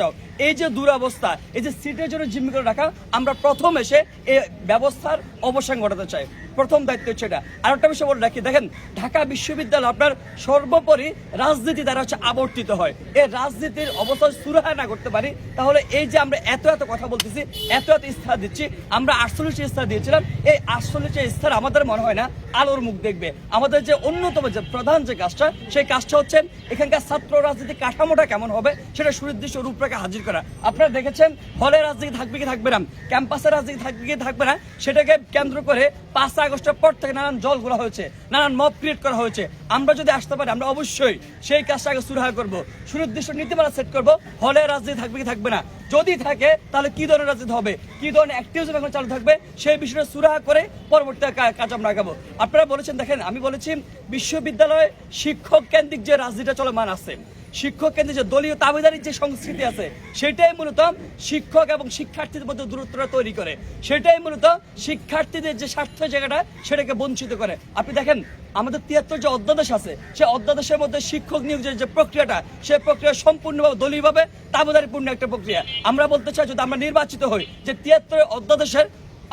যাও। এই যে দুরাবস্থা, এই যে সিটের জন্য জিম্মি করে রাখা, আমরা প্রথম এসে এই ব্যবস্থার অবসান ঘটাতে চাই। প্রথম দায়িত্ব হচ্ছে এটা। আর একটা বিষয় বলে রাখি, দেখেন, ঢাকা বিশ্ববিদ্যালয় আপনার সর্বোপরি রাজনীতি দ্বারা হচ্ছে আবর্তিত হয়। এই রাজনীতির অবস্থা সুরাহা না করতে পারি, তাহলে এই যে আমরা এত এত কথা বলতেছি, এত এত ইস্তাহার দিচ্ছি, আমরা আটচল্লিশটি ইস্তাহার দিয়েছিলাম, এই আটচল্লিশটি ইস্তাহার আমাদের মনে হয় না আলোর মুখ দেখবে। আমাদের যে অন্যতম যে প্রধান যে কাজটা, সেই কাজটা হচ্ছে এখানকার ছাত্র রাজনীতি কাঠামোটা কেমন হবে, সেটা সুনির্দিষ্ট রূপরেখা হাজির করা। আপনারা দেখেছেন, হলে রাজনীতি থাকবে কি থাকবে না ক্যাম্পাসের রাজনীতি থাকবে কি থাকবে না, সেটাকে কেন্দ্র করে পাঁচ আগস্টের পর থেকে নানান জল ঘোলা হয়েছে, নানান মব ক্রিয়েট করা হয়েছে। আমরা যদি আসতে পারি, আমরা অবশ্যই সেই কাজটা আগে সুরাহা করব। সুনির্দিষ্ট নীতিমালা সেট করব, হলে রাজনীতি থাকবে কি থাকবে না। যদি থাকে, তাহলে কি ধরনের রাজনীতি হবে? কি ধরনের অ্যাক্টিভিজম এখন চালু থাকবে? সেই বিষয়টা সুরাহা করে পরবর্তী কাজ আমরা আগাবো। আপনারা বলেছেন, দেখেন, আমি বলেছি, বিশ্ববিদ্যালয়ে শিক্ষক কেন্দ্রিক যে রাজনীতিটা চলমান আছে শিক্ষক কেন্দ্রে যে দলীয় দাবিদারির যে সংস্কৃতি আছে, সেটাই মূলত শিক্ষক এবং শিক্ষার্থীদের মধ্যে দূরত্বটা তৈরি করে। সেটাই মূলত শিক্ষার্থীদের যে স্বার্থ জায়গাটা, সেটাকে বঞ্চিত করে। আপনি দেখেন, আমাদের তিয়াত্তর যে অধ্যাদেশ আছে, সেই অধ্যাদেশের মধ্যে শিক্ষক নিয়োগের যে প্রক্রিয়াটা, সেই প্রক্রিয়া সম্পূর্ণভাবে দলীয়ভাবে দাবিদারিপূর্ণ একটা প্রক্রিয়া। আমরা বলতে চাই, যদি আমরা নির্বাচিত হই, যে তিয়াত্তর অধ্যাদেশের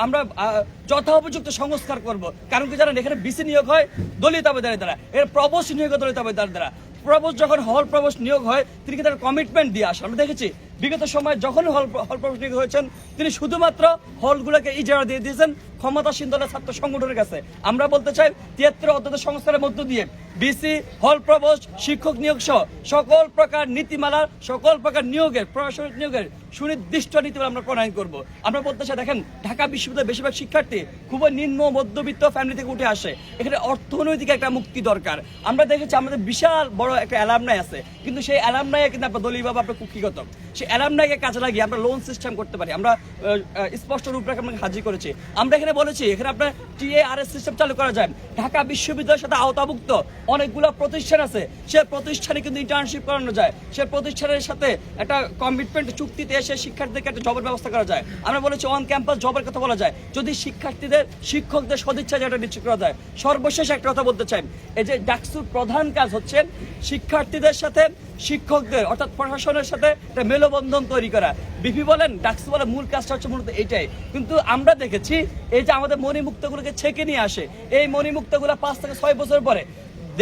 আমরা যথোপযুক্ত সংস্কার করব। কারণ কি জানেন, এখানে বিসি নিয়োগ হয় দলীয় দাবিদারের দ্বারা। এর প্রবোস নিয়োগ দলীয় দাবিদার দ্বারা। প্রবোস যখন হল প্রবেশ নিয়োগ হয়, তিনি কিন্তু একটা কমিটমেন্ট দিয়ে আসেন? আমরা দেখেছি, বিগত সময় যখন হল হল প্রবেশ নিয়োগ হয়েছেন, তিনি শুধুমাত্র হলগুলোকে ইজারা দিয়ে দিয়েছেন। ক্ষমতাসীন দলের ছাত্র সংগঠনের কাছে। আমরা বলতে চাই, তিয়াত্তর অধ্যাদেশ সংস্কারের মধ্য দিয়ে বিসি, হল প্রবোস শিক্ষক নিয়োগ সহ সকল প্রকার নীতিমালার, সকল প্রকার নিয়োগের, প্রশাসনিক নিয়োগের সুনির্দিষ্ট নীতিমালা আমরা প্রণয়ন করব। আমরা বলতে চাই, দেখেন, ঢাকা বিশ্ববিদ্যালয়ের বেশিরভাগ শিক্ষার্থী খুবই নিম্ন মধ্যবিত্ত ফ্যামিলি থেকে উঠে আসে। এখানে অর্থনৈতিক একটা মুক্তি দরকার। আমরা দেখেছি, আমাদের বিশাল বড় একটা অ্যালামনাই আছে। কিন্তু সেই অ্যালামনাই কিন্তু আপনার দলীয়ভাবে আপনার কুক্ষিগত। সেই অ্যালামনাইকে কাজে লাগিয়ে আমরা লোন সিস্টেম করতে পারি। আমরা স্পষ্ট রূপরেখা আমরা হাজির করেছি। আমরা এখানে বলেছি, এখানে আপনার টিএআরএস সিস্টেম চালু করা যায়। ঢাকা বিশ্ববিদ্যালয়ের সাথে আওতাভুক্ত অনেকগুলো প্রতিষ্ঠান আছে। সে প্রতিষ্ঠানে কিন্তু ইন্টার্নশিপ করানো যায়। সে প্রতিষ্ঠানের সাথে একটা কমিটমেন্ট চুক্তিতে এসে শিক্ষার্থীদেরকে একটা জবের ব্যবস্থা করা যায়। আমরা বলেছি অন ক্যাম্পাস জবের কথা বলা যায়। যদি শিক্ষার্থীদের, শিক্ষকদের সদিচ্ছা যেটা নিশ্চিত করা যায়। সর্বশেষ একটা কথা বলতে চাই। এই যে ডাকসুর প্রধান কাজ হচ্ছে শিক্ষার্থীদের সাথে শিক্ষকদের, অর্থাৎ প্রশাসনের সাথে একটা মেলবন্ধন তৈরি করা। বিপি বলেন, ডাকসু বলে মূল কাজটা হচ্ছে মূলত এটাই। কিন্তু আমরা দেখেছি, এই যে আমাদের মণিমুক্তগুলোকে ছেঁকে নিয়ে আসে, এই মণিমুক্তগুলো পাঁচ থেকে ছয় বছর পরে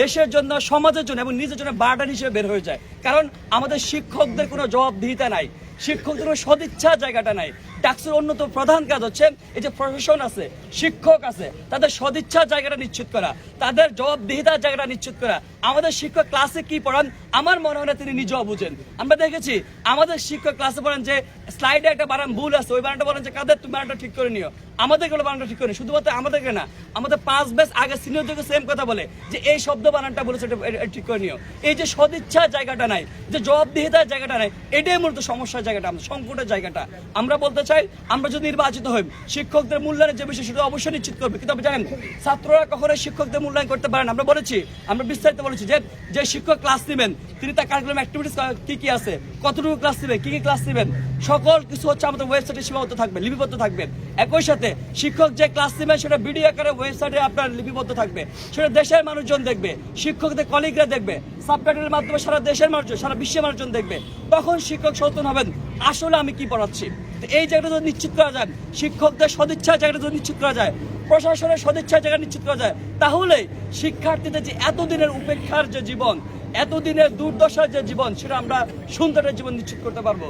দেশের জন্য, সমাজের জন্য এবং নিজের জন্য বার্ডান হিসেবে বের হয়ে যায়। কারণ আমাদের শিক্ষকদের কোনো জবাবদিহিতা নাই, শিক্ষকদের সদিচ্ছা জায়গাটা নাই। ডাকসুর অন্যতম প্রধান কাজ হচ্ছে এই যে প্রশাসন আছে, শিক্ষক আছে, তাদের সদিচ্ছা জায়গাটা নিশ্চিত করা, তাদের জবাবদিহিতার জায়গাটা নিশ্চিত করা। আমাদের শিক্ষক ক্লাসে কি পড়ান? আমার মনে হয় তিনি নিজেও বুঝেন। আমরা দেখেছি, আমাদের শিক্ষক ক্লাসে পড়েন যে স্লাইডে একটা বানান ভুল আছে, ওই বানানটা বলেন যে, কাদের? তুমি বানানটা ঠিক করে নিও। আমাদেরকে হলো বানানটা ঠিক করে। শুধুমাত্র আমাদেরকে না, আমাদের পাঁচ ব্যাচ আগে সিনিয়রদেরকে সেম কথা বলে যে, এই শব্দ বানানটা বলেছে ঠিক করে নিও। এই যে সদিচ্ছা জায়গাটা নাই, যে জবাবদিহিতার জায়গাটা নাই, এটাই মূলত সমস্যার জায়গাটা, আমাদের সংকটের জায়গাটা। আমরা বলতে চাই আমরা যদি নির্বাচিত হই, শিক্ষকদের মূল্যায়নের যে বিষয় সেটা অবশ্যই নিশ্চিত করবে। কিন্তু আপনি জানেন, ছাত্ররা কখনো শিক্ষকদের মূল্যায়ন করতে পারেন আমরা বলেছি, আমরা বিস্তারিত বলেছি যে যে শিক্ষক ক্লাস নেবেন, তিনি তার কারিকুলাম অ্যাক্টিভিটিস কি কি আছে, কতটুকু ক্লাস নেবেন, কি কি ক্লাস নেবেন, সকল কিছু হচ্ছে আমাদের ওয়েবসাইটে সীমাবদ্ধ থাকবে, লিপিবদ্ধ থাকবে। একই সাথে শিক্ষক যে ক্লাস নেবেন, সেটা ভিডিও আকারে ওয়েবসাইটে আপনার লিপিবদ্ধ থাকবে। সেটা দেশের মানুষজন দেখবে, শিক্ষকদের কলিগরা দেখবে সাবটাইটেলের মাধ্যমে সারা দেশের মানুষজন সারা বিশ্বের মানুষজন দেখবে। তখন শিক্ষক সচেতন হবেন, আসলে আমি কি পড়াচ্ছি? এই জায়গাটা নিশ্চিত করা যায়, শিক্ষকদের সদিচ্ছা জায়গাটা যদি নিশ্চিত করা যায়, প্রশাসনের সদিচ্ছা জায়গা নিশ্চিত করা যায়, তাহলে শিক্ষার্থীদের যে এতদিনের উপেক্ষার যে জীবন, এতদিনের দুর্দশার যে জীবন, সেটা আমরা সুন্দরের জীবন নিশ্চিত করতে পারব।